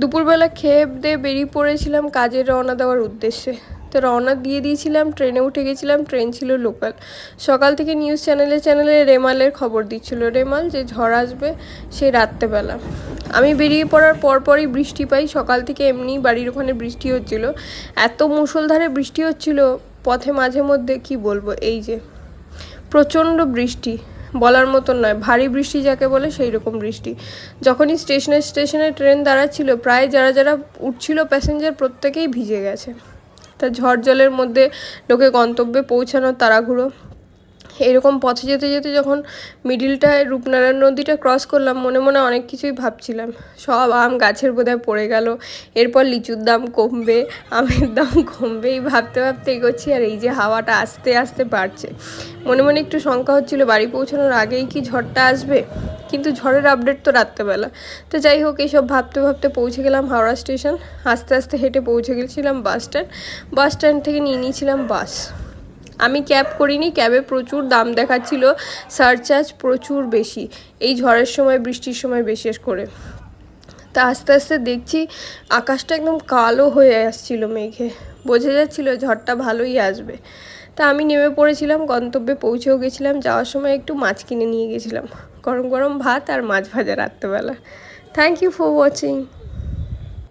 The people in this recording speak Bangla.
দুপুরবেলা খেয়ে দিয়ে বেরিয়ে পড়েছিলাম কাজের রওনা দেওয়ার উদ্দেশ্যে। তো রওনা দিয়ে দিয়েছিলাম, ট্রেনে উঠে গেছিলাম, ট্রেন ছিল লোকাল। সকাল থেকে নিউজ চ্যানেলে চ্যানেলে রেমালের খবর দিচ্ছিল। রেমাল, যে ঝড় আসবে সেই রাত্রেবেলা। আমি বেরিয়ে পড়ার পরপরই বৃষ্টি পাই। সকাল থেকে এমনি বাড়ির ওখানে বৃষ্টি হচ্ছিল। এত মুষলধারে বৃষ্টি হচ্ছিল, পথে মাঝে মধ্যে কি বলব, এই যে প্রচণ্ড বৃষ্টি। বলার মতন নয়। ভারী বৃষ্টি যাকে বলে সেই রকম বৃষ্টি। যখনই স্টেশনে স্টেশনে ট্রেন দাঁড়াচ্ছিল, প্রায় যারা যারা উঠছিল প্যাসেঞ্জার প্রত্যেকেই ভিজে গেছে। তা ঝড় জলের মধ্যে লোকে গন্তব্যে পৌঁছানোর তাড়াহুড়ো এরকম পথে যেতে যেতে যখন মিডিলটায় রূপনারায়ণ নদীটা ক্রস করলাম, মনে মনে অনেক কিছুই ভাবছিলাম। সব আম গাছের বোধহয় পড়ে গেল, এরপর লিচুর দাম কমবে, আমের দাম কমবে এই ভাবতে ভাবতে এগোচ্ছি আর এই যে হাওয়াটা আস্তে আস্তে বাড়ছে। মনে মনে একটু শঙ্কা হচ্ছিল, বাড়ি পৌঁছানোর আগেই কি ঝড়টা আসবে? কিন্তু ঝড়ের আপডেট তো রাত্রেবেলা। তো যাই হোক, এইসব ভাবতে ভাবতে পৌঁছে গেলাম হাওড়া স্টেশন আস্তে আস্তে হেঁটে পৌঁছে গেছিলাম বাস স্ট্যান্ড বাস স্ট্যান্ড থেকে নিয়ে নিয়েছিলাম বাস আমি ক্যাব করিনি, ক্যাবে প্রচুর দাম দেখাচ্ছিল সারচার্জ প্রচুর বেশি। এই ঝড়ের সময়, বৃষ্টির সময় বিশেষ করে। তা আস্তে আস্তে দেখছি আকাশটা একদম কালো হয়ে আসছিল মেঘে। বোঝা যাচ্ছিল ঝড়টা ভালোই আসবে। তা আমি নেমে পড়েছিলাম, গন্তব্যে পৌঁছেও গেছিলাম, যাওয়ার সময় একটু মাছ কিনে নিয়ে গেছিলাম। গরম গরম ভাত আর মাছ ভাজা রাত্রেবেলা। Thank you for watching